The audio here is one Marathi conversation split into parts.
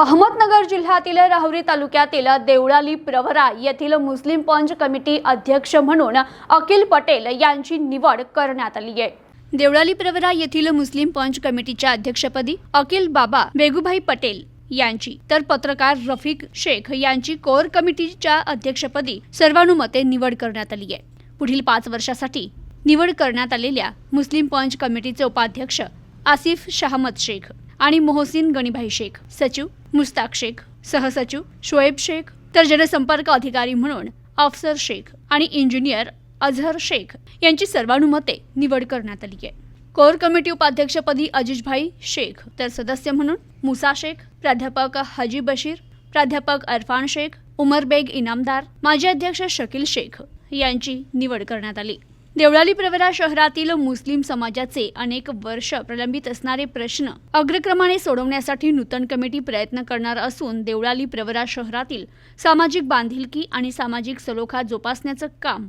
अहमदनगर जिल्ह्यातील राहुरी तालुक्यातील देवळाली प्रवरा येथील मुस्लिम पंच कमिटी अध्यक्ष म्हणून अखिल पटेल यांची निवड करण्यात आली आहे. देवळाली प्रवरा येथील मुस्लिम पंच कमिटीच्या अध्यक्षपदी अखिल बाबा बेगुभाई पटेल यांची तर पत्रकार रफिक शेख यांची कोर कमिटीच्या अध्यक्षपदी सर्वानुमते निवड करण्यात आली आहे. पुढील पाच वर्षासाठी निवड करण्यात आलेल्या मुस्लिम पंच कमिटीचे उपाध्यक्ष आसिफ शहामद शेख आणि मोहसिन गणीभाई शेख सचिव मुस्ताक शेख सहसचिव शोएब शेख तर जनसंपर्क अधिकारी म्हणून अफसर शेख आणि इंजिनियर अझहर शेख यांची सर्वानुमते निवड करण्यात आली आहे. कोर कमिटी उपाध्यक्षपदी अजिजभाई शेख तर सदस्य म्हणून मुसा शेख प्राध्यापक हाजी बशीर प्राध्यापक अरफान शेख उमर बेग इनामदार माजी अध्यक्ष शकील शेख यांची निवड करण्यात आली. देवळाली प्रवरा शहरातील मुस्लिम समाजाचे अनेक वर्ष प्रलंबित असणारे प्रश्न अग्रक्रमाने सोडवण्यासाठी नूतन कमिटी प्रयत्न करणार असून देवळाली प्रवरा शहरातील सामाजिक बांधिलकी आणि सामाजिक सलोखा जोपासण्याचं काम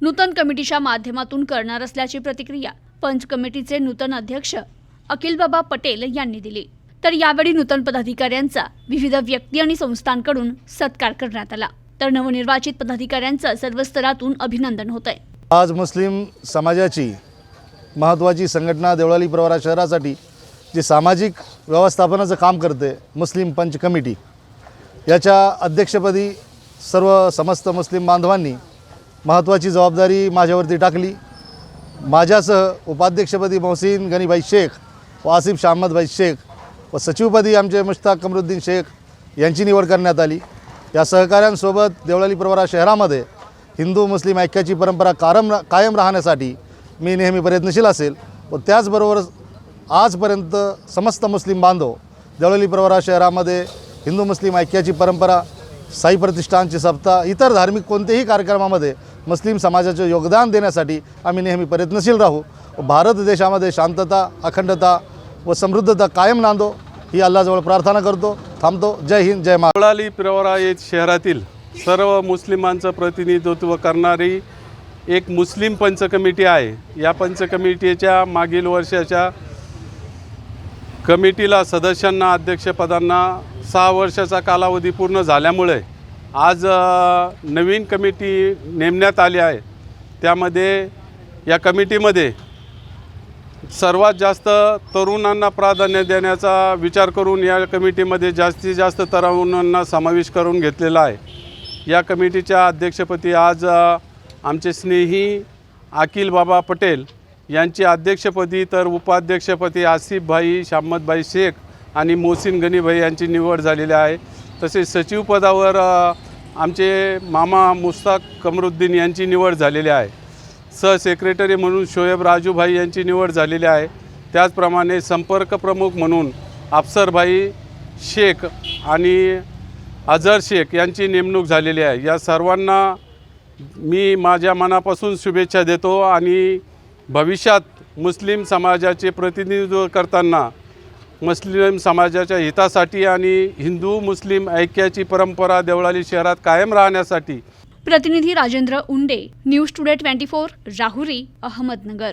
नूतन कमिटीच्या माध्यमातून करणार असल्याची प्रतिक्रिया पंच कमिटीचे नूतन अध्यक्ष अखिलबाबा पटेल यांनी दिली. तर यावेळी नूतन पदाधिकाऱ्यांचा विविध व्यक्ती आणि संस्थांकडून सत्कार करण्यात आला. तर नवनिर्वाचित पदाधिकाऱ्यांचं सर्व स्तरातून अभिनंदन होत आहे आज मुस्लिम समाजाची महत्त्वाची संघटना देवळाली प्रवारा शहरासाठी जी सामाजिक व्यवस्थापनाचं काम करते मुस्लिम पंच कमिटी याच्या अध्यक्षपदी सर्व समस्त मुस्लिम बांधवांनी महत्त्वाची जबाबदारी माझ्यावरती टाकली. माझ्यासह उपाध्यक्षपदी मोहसिन गनीभाई शेख व आसिफ शाहमदभाई शेख व सचिवपदी आमचे मुश्ताक कमरुद्दीन शेख यांची निवड करण्यात आली. या सहकाऱ्यांसोबत देवळाली प्रवारा शहरामध्ये हिंदू मुस्लिम ऐक्याची परंपरा कारम कायम राहण्यासाठी मी नेहमी प्रयत्नशील असेल. व त्याचबरोबर आजपर्यंत समस्त मुस्लिम बांधव जळोली प्रवरा शहरामध्ये हिंदू मुस्लिम ऐक्याची परंपरा साई प्रतिष्ठानची सप्ताह इतर धार्मिक कोणत्याही कार्यक्रमामध्ये मुस्लिम समाजाचे योगदान देण्यासाठी आम्ही नेहमी प्रयत्नशील राहू. व भारत देशामध्ये शांतता अखंडता व समृद्धता कायम नांदो ही अल्लाजवळ प्रार्थना करतो. थांबतो. जय हिंद जय मा प्रवरा येथ शहरातील सर्व मुस्लिमांचं प्रतिनिधित्व करणारी एक मुस्लिम पंच कमिटी आहे. या पंच कमिटीच्या मागील वर्षाच्या कमिटीला सदस्यांना अध्यक्षपदांना सहा वर्षाचा कालावधी पूर्ण झाल्यामुळे आज नवीन कमिटी नेमण्यात आली आहे. त्यामध्ये या कमिटीमध्ये सर्वात जास्त तरुणांना प्राधान्य देण्याचा विचार करून या कमिटीमध्ये जास्तीत जास्त तरुणांना समावेश करून घेतलेला आहे. या कमिटीच्या अध्यक्षपदी आज आमचे स्नेही अखिल बाबा पटेल यांची अध्यक्षपदी तर उपाध्यक्षपदी आसिफभाई शामतभाई शेख आणि मोहसिन गनीभाई यांची निवड झालेली आहे. तसेच सचिवपदावर आमचे मामा मुस्ताक कमरुद्दीन यांची निवड झालेली आहे. सहसेक्रेटरी म्हणून शोएब राजूभाई यांची निवड झालेली आहे. त्याचप्रमाणे संपर्क प्रमुख म्हणून अफसरभाई शेख आणि अझर शेख यांची नेमणूक झालेली आहे. या सर्वांना मी माझ्या मनापासून शुभेच्छा देतो आणि भविष्यात मुस्लिम समाजाचे प्रतिनिधित्व करताना मुस्लिम समाजाच्या हितासाठी आणि हिंदू मुस्लिम ऐक्याची परंपरा देवळाली शहरात कायम राहण्यासाठी प्रतिनिधी Rajendra Unde news today twenty four Rahuri Ahmednagar.